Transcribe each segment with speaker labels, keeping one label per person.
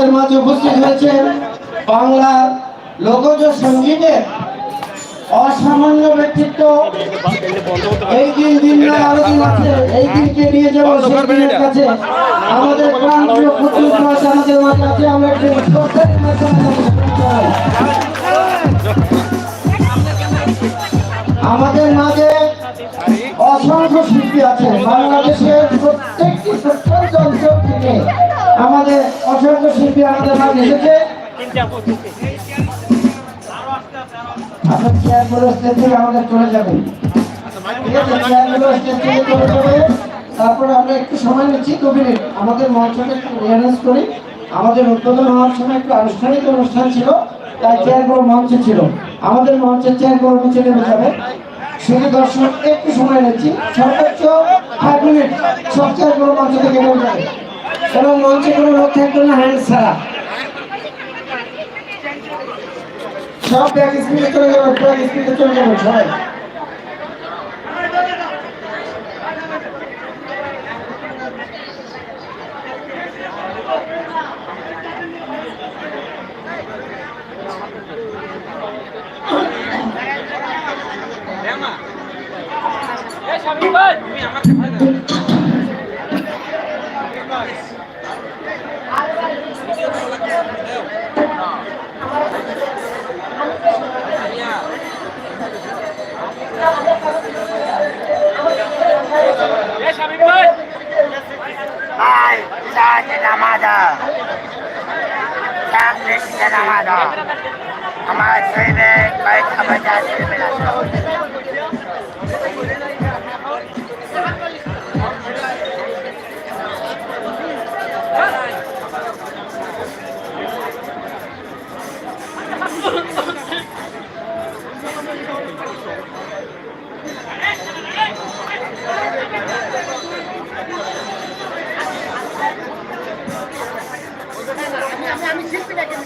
Speaker 1: আমাদের মাঝে উপস্থিত হয়েছেন বাংলার লোকজ সঙ্গীতের অসামান্য ব্যক্তিত্ব। এই দিন দিন আছে। এই দিনকে নিয়ে যাব সেই কাছে। আমাদের আমাদের মাঝে আছে। আমরা। আমাদের মাঝে অসংখ্য শিল্পী আছে বাংলাদেশের প্রত্যেকটি প্রত্যন্ত অঞ্চল থেকে আমাদের অসংখ্য শিল্পী আমাদের মাঝে এসেছে। থেকে আমাদের চলে যাবে। তারপরে আমরা একটু সময় নিচ্ছি, দু মিনিট। আমাদের মঞ্চটা একটু করি। আমাদের হওয়ার সময় একটু আনুষ্ঠানিক অনুষ্ঠান ছিল, তাই মঞ্চে ছিল। আমাদের মঞ্চের চেয়ারগুলো নিচে নেমে যাবে। শুধু দর্শক, একটু সময় নিচ্ছি। সর্বোচ্চ ফাইভ মিনিট সব চেয়ারগুলো মঞ্চ থেকে নেমে যাবে। এবং মঞ্চে কোনো লোক থাকবে না হ্যান্ড ছাড়া। সব ব্যাক স্পিডে চলে যাবে ব্যাক স্পিডে চলে যাবে সবাই।
Speaker 2: Hai, saatnya namada. Saatnya namada. আমার ছেলে বাইক খাবার যাচ্ছে
Speaker 3: সকলকে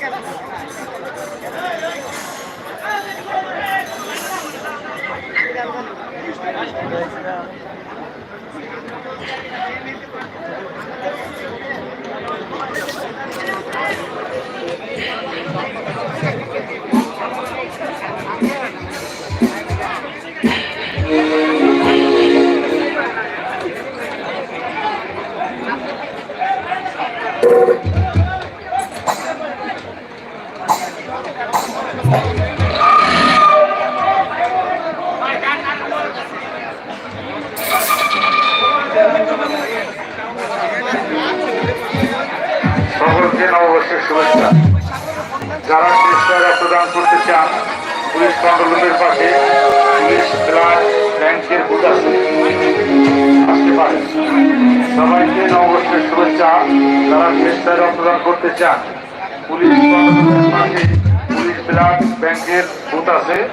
Speaker 3: করে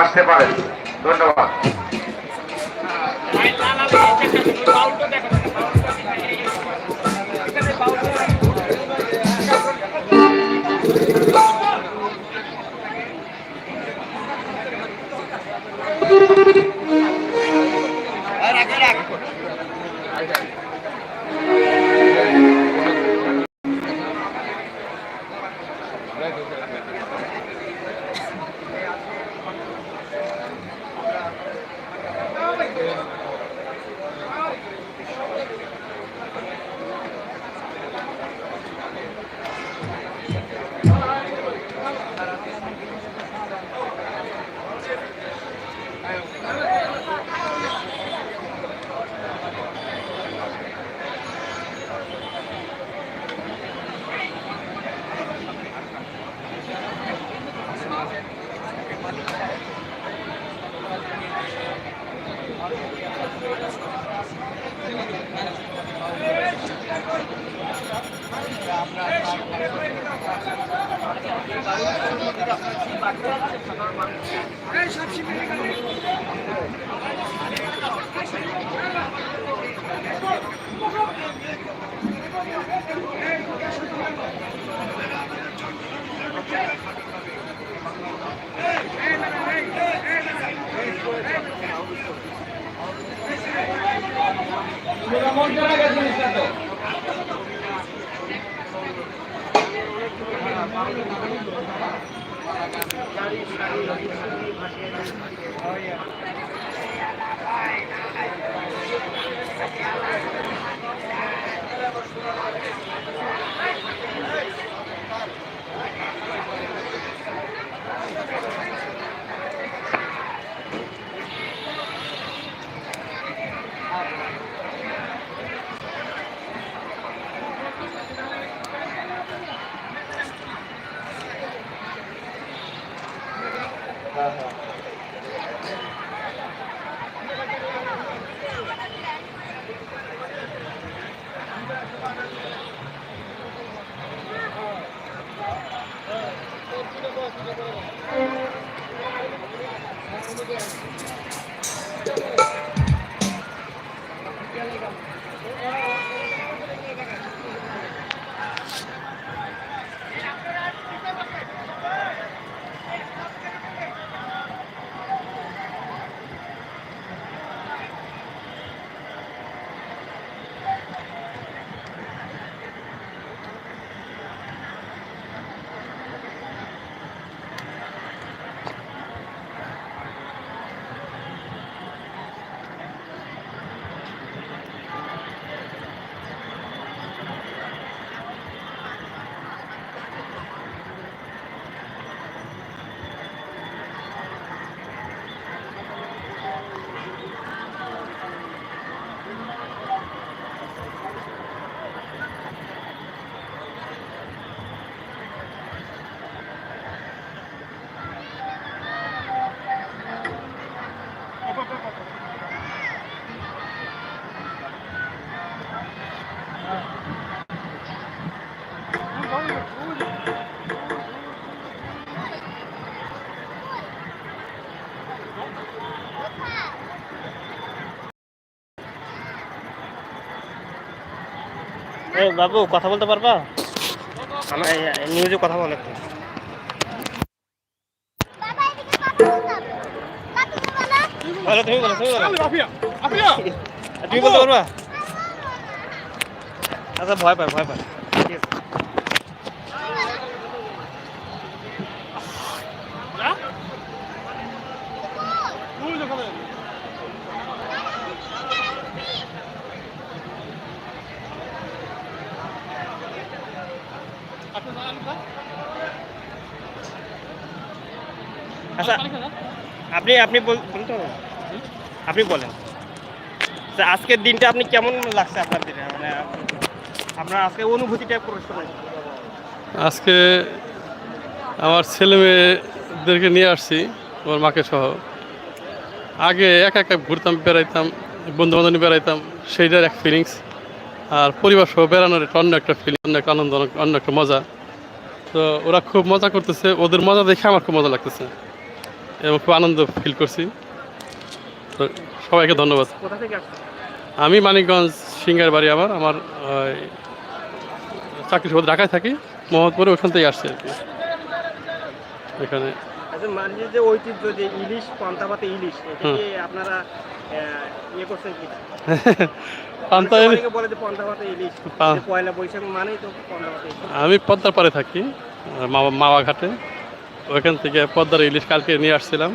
Speaker 3: আসতে পারেন ধন্যবাদ Thank you.
Speaker 4: এই again. বাবু কথা বলতে পারবা? আমার নিউজে কথা বলে। বলো তুমি বলো তুমি বলো। তুমি বলতে পারবা? আচ্ছা ভয় পায় ভয় পায় ঠিক আছে। আচ্ছা আপনি আপনি বল- বলতে হবে আপনি বলেন। আচ্ছা, আজকের দিনটা আপনি কেমন লাগছে আপনার দিনে? মানে আপনার আজকে অনুভূতিটা প্রকাশ
Speaker 5: আজকে আমার ছেলে মেয়েদেরকে নিয়ে আসছি ওর মাকে সহ। আগে একা একা ঘুরতাম বেড়াইতাম বন্ধু বান্ধব বেড়াইতাম সেইটার এক ফিলিংস আর পরিবার সহ বেড়ানোর একটা অন্য একটা ফিলিং অন্য একটা আনন্দ অন্য একটা মজা। তো ওরা খুব মজা করতেছে ওদের মজা দেখে আমার খুব মজা লাগতেছে। এবং খুব আনন্দ ফিল করছি। তো সবাইকে ধন্যবাদ। আমি মানিকগঞ্জ সিঙ্গার বাড়ি আমার আমার চাকরি সহ ঢাকায় থাকি মোহাম্মদপুরে ওখান থেকে আসছে আর কি। এখানে।
Speaker 4: আচ্ছা যে ঐতিহ্য যে ইলিশ পান্তাভাতে ইলিশ আপনারা ইয়ে করছেন কি
Speaker 5: পান্তা
Speaker 4: অনেকে- বলে যে পান্তাভাতে ইলিশ পয়লা বৈশাখ মানেই তো পান্তাভাতে
Speaker 5: আমি পদ্মার পাড়ে থাকি মাওয়া ঘাটে। ওইখান থেকে পদ্মার ইলিশ কালকে নিয়ে আসছিলাম।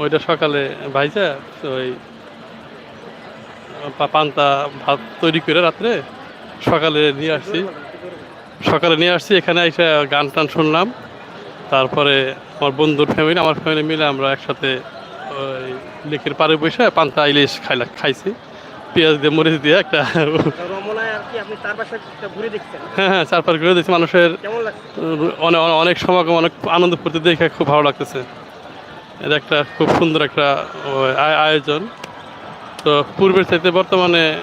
Speaker 5: ওইটা সকালে ভাইজা ওই পান্তা, ভাত তৈরি করে রাত্রে সকালে নিয়ে আসছি। সকালে নিয়ে আসছি, এখানে এসে গান টান শুনলাম। তারপরে আমার বন্ধুর ফ্যামিলি আমার ফ্যামিলি মিলে আমরা একসাথে ওই লেকের পাড়ে বসে পান্তা, ইলিশ খাইলা, খাইছি। পেঁয়াজ দিয়ে, মরিচ দিয়ে একটা
Speaker 4: কি আপনি তার ঘুরে দেখছেন?
Speaker 5: হ্যাঁ হ্যাঁ চারপাশ ঘুরে দেখছি। মানুষের
Speaker 4: কেমন
Speaker 5: অনেক অনেক সমাগম অনেক আনন্দ করতে দেখে খুব ভালো লাগতেছে। এটা একটা খুব সুন্দর একটা আয়- আয়োজন। তো পূর্বের চাইতে বর্তমানে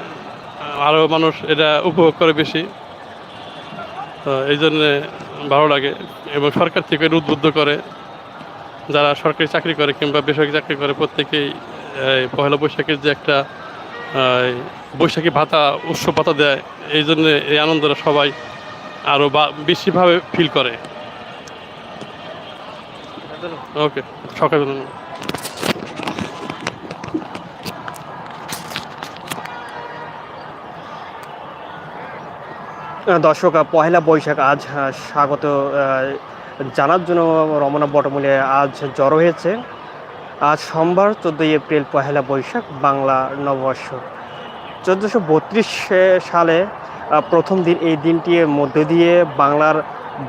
Speaker 5: আরও মানুষ এটা উপভোগ করে বেশি। তো এই জন্যে ভালো লাগে এবং সরকার থেকে উদ্বুদ্ধ করে। যারা সরকারি চাকরি করে কিংবা বেসরকারি চাকরি করে প্রত্যেকেই পহেলা বৈশাখের যে একটা বৈশাখী ভাতা, উৎসব ভাতা দেয়। এই জন্যে এই আনন্দটা সবাই আরও বেশিভাবে ফিল করে। ওকে সকালে
Speaker 6: দর্শক পহেলা বৈশাখ আজ স্বাগত জানার জন্য রমনা বটমূলে আজ জড়ো হয়েছে। আজ সোমবার চোদ্দোই এপ্রিল, পহেলা বৈশাখ, বাংলা নববর্ষ। চোদ্দোশো বত্রিশ সালে প্রথম দিন এই দিনটির মধ্য দিয়ে বাংলার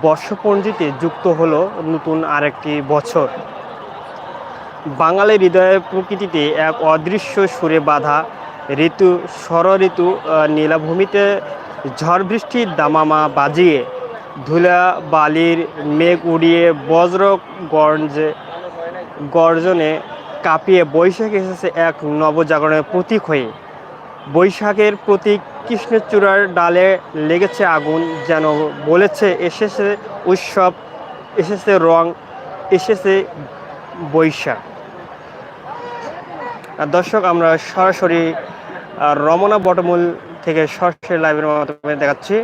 Speaker 6: বর্ষপঞ্জিতে যুক্ত হলো নতুন আরেকটি বছর। বাঙালির হৃদয়ের প্রকৃতিতে এক অদৃশ্য সুরে বাঁধা ঋতু ষড় ঋতু নীলাভূমিতে ঝড় বৃষ্টির দামামা বাজিয়ে ধুলা বালির মেঘ উড়িয়ে বজ্র গর্জে গর্জনে কাঁপিয়ে বৈশাখ এসেছে এক নবজাগরণের প্রতীক হয়ে। বৈশাখের প্রতীক কৃষ্ণচূড়ার ডালে লেগেছে আগুন, যেন বলেছে, এসেছে উৎসব, এসেছে রং, এসেছে বৈশাখ। দর্শক, আমরা সরাসরি রমনা বটমূল থেকে সরাসরি লাইভের মাধ্যমে দেখাচ্ছি।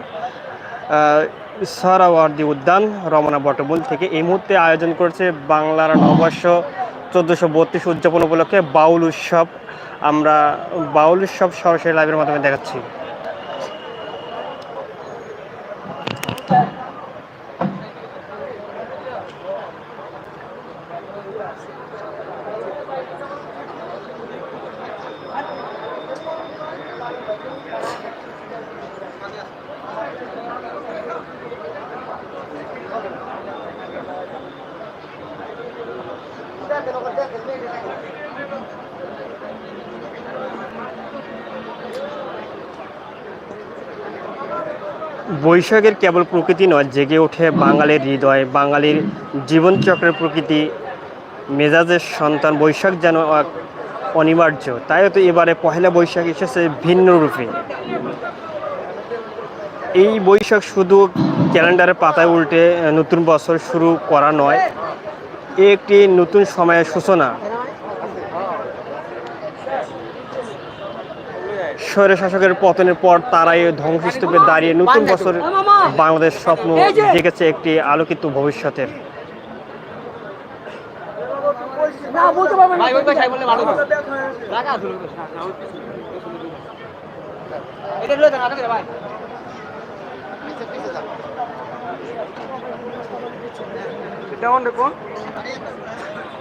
Speaker 6: সরাওয়ার্দী উদ্যান রমনা বটমূল থেকে এই মুহূর্তে আয়োজন করেছে বাংলার নববর্ষ চোদ্দোশো বত্রিশ উদযাপন উপলক্ষে বাউল উৎসব। আমরা বাউল উৎসব সরাসরি লাইভের মাধ্যমে দেখাচ্ছি। বৈশাখের কেবল প্রকৃতি নয়, জেগে ওঠে বাঙালির হৃদয়, বাঙালির জীবনচক্রের প্রকৃতি। মেজাজের সন্তান, বৈশাখ যেন এক অনিবার্য। তাই তো এবারে পহেলা বৈশাখ এসেছে ভিন্ন রূপে। এই বৈশাখ শুধু ক্যালেন্ডারের পাতায় উল্টে নতুন বছর শুরু করা নয় একটি নতুন সময়ের সূচনা। স্বৈর শাসকের পতনের পর তারাই ধ্বংসস্তূপে দাঁড়িয়ে নতুন বছর বাংলাদেশ স্বপ্ন দেখেছে একটি আলোকিত ভবিষ্যতের।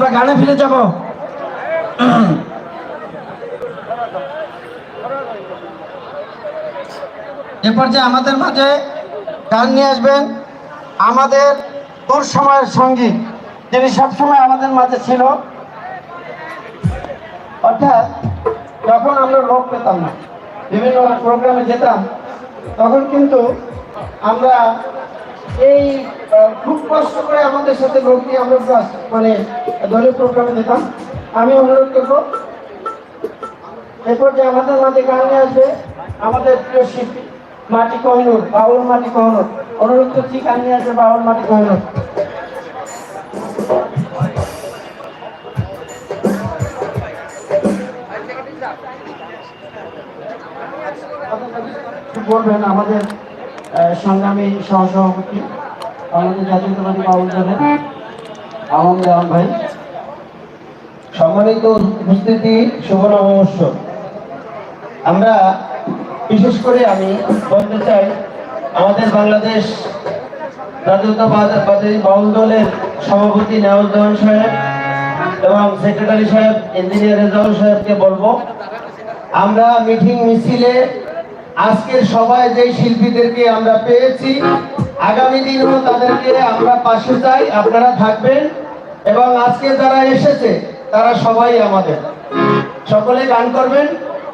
Speaker 1: আমরা গানে ফিরে যাব। এ পর্যায়ে আমাদের মাঝে গান নিয়ে আসবেন আমাদের তোর সময়ের সঙ্গী, যিনি সবসময় আমাদের মাঝে ছিল। অর্থাৎ যখন আমরা লোক পেতাম না, বিভিন্ন প্রোগ্রামে যেতাম, তখন কিন্তু আমরা এই খুব কষ্ট করে আমাদের সাথে লোক নিয়ে আমরা মানে দলীয় প্রোগ্রামে যেতাম। আমি অনুরোধ করব, এরপর যে আমাদের মাঝে গান আসবে আমাদের প্রিয় শিল্পী মাটি কহিনুর, বাউল মাটি কহিনুর। অনুরোধ করছি গান নিয়ে আসবে বাউল মাটি কহিনুর। বলবেন আমাদের সংগ্রামী সহসভাপতি আমাদের জাতীয়তাবাদী বাউল দলের আহমদ দেওয়ান ভাই। সম্মানিত উপস্থিতি, শুভ নববর্ষ। আমরা বিশেষ করে আমি বলতে চাই, আমাদের বাংলাদেশ জাতীয়তাবাদী বাউল দলের সভাপতি নেওয়াজুদ্দৌন সাহেব এবং সেক্রেটারি সাহেব, ইঞ্জিনিয়ার রেজাউল সাহেবকে বলব, আমরা মিটিং মিছিলে আজকের সবাই যে শিল্পীদেরকে আমরা পেয়েছি, আগামী দিনেও তাদেরকে আমরা পাশে চাই, আপনারা থাকবেন এবং আজকে যারা এসেছে, তারা সবাই আমাদের। সকলে গান করবেন,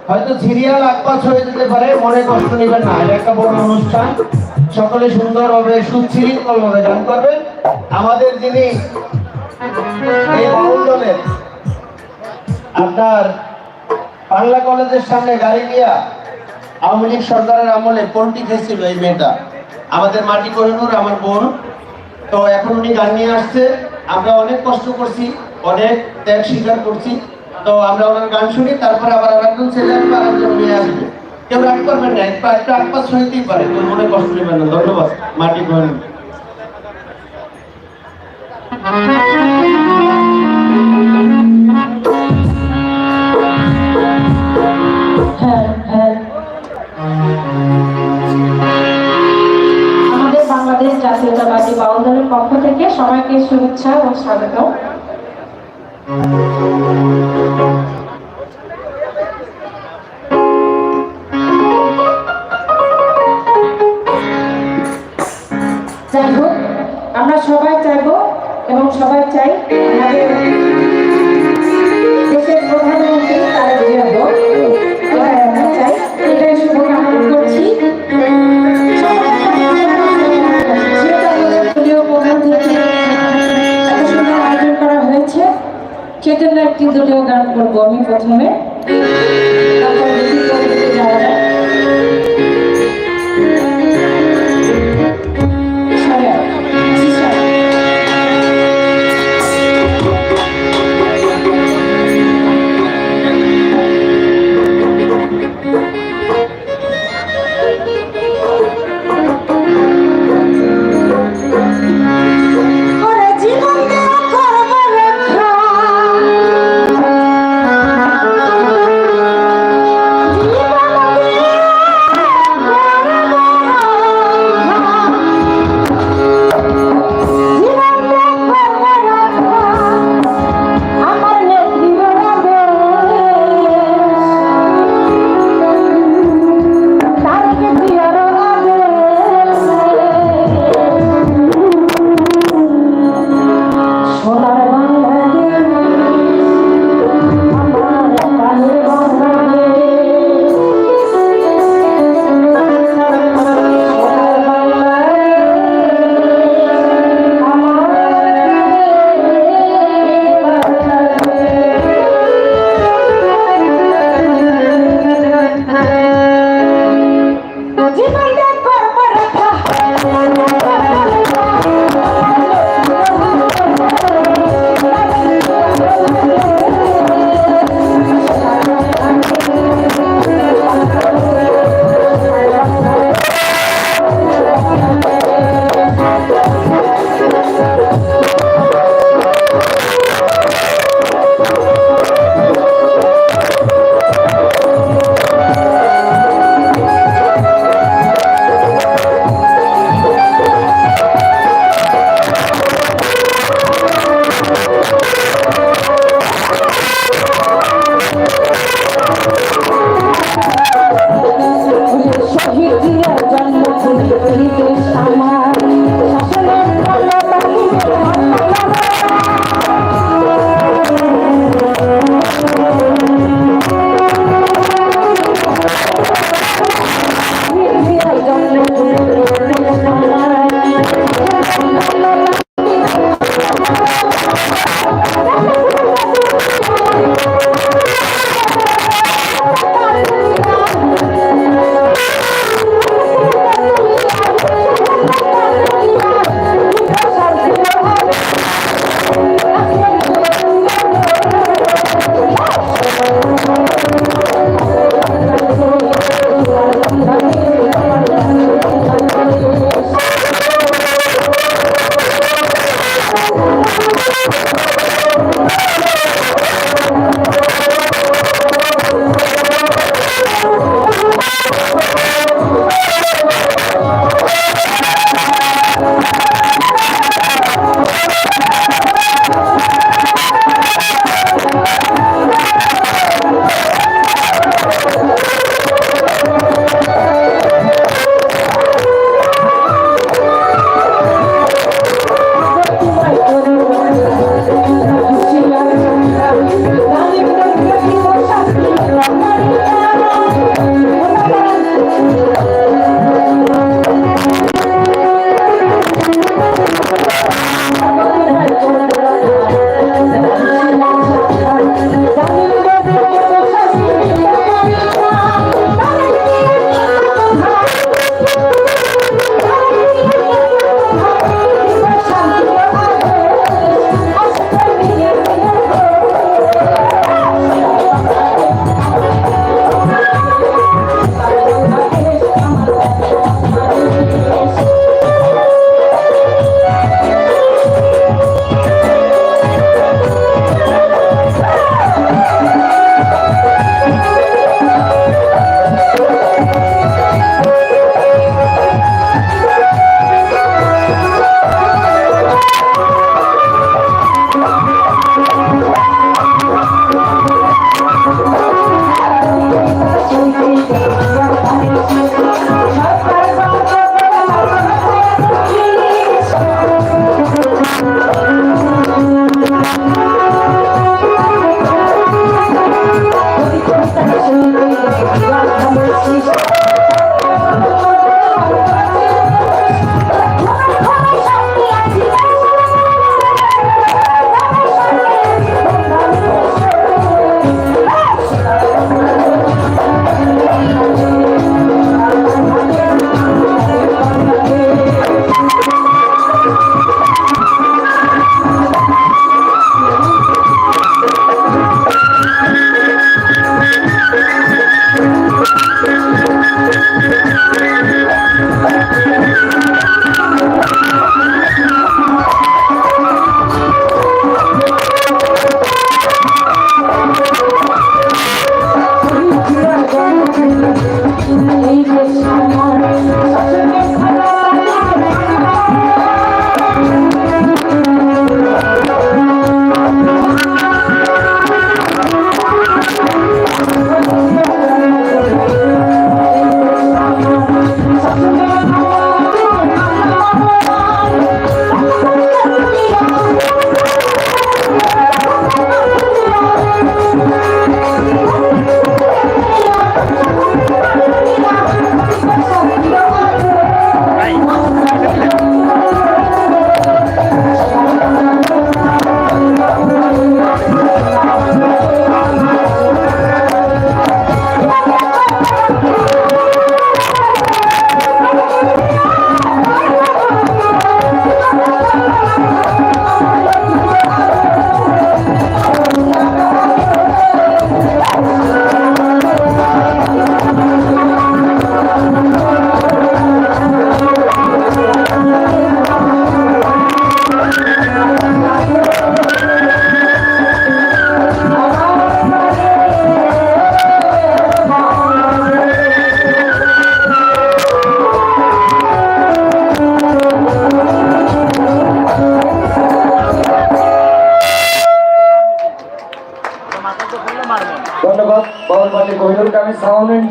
Speaker 1: হয়তো সিরিয়াল আকপাস হয়ে যেতে পারে, মনে কষ্ট নেবেন না একটা বড় অনুষ্ঠান। সকলে সুন্দরভাবে, সুশৃঙ্খলভাবে গান করবেন। আমাদের যিনি আপনার বাংলা কলেজের সামনে গাড়ি নিয়ে
Speaker 7: আওয়ামী লীগ সরকারের আমলে পোল্ট্রি খেয়েছিল এই মেয়েটা। আমাদের মাটি কোহিনুর, আমার বোন। তো এখন উনি গান নিয়ে আসছে। আমরা অনেক কষ্ট করছি, অনেক ত্যাগ স্বীকার করছি। তো আমরা ওনার গান শুনি, তারপরে আবার আরেকজন ছেলে আসবে আরেকজন মেয়ে আসবে। কেউ রাগ করবেন না, একটু একটা আটপাস হইতেই পারে তোর মনে কষ্ট নেবেন না। ধন্যবাদ, মাটি কোহিনুর।
Speaker 8: হ্যাঁ হ্যাঁ। পক্ষ থেকে সবাইকে শুভেচ্ছা ও স্বাগত আমরা সবাই চাইব এবং সবাই চাই আমাদের সেজন্য কেউ গান করব আমি প্রথমে।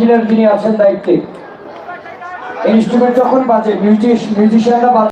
Speaker 9: ইঞ্জিনিয়ার তিনি আছেন দায়িত্বে ইনস্ট্রুমেন্ট যখন বাজে মিউজিশিয়ানরা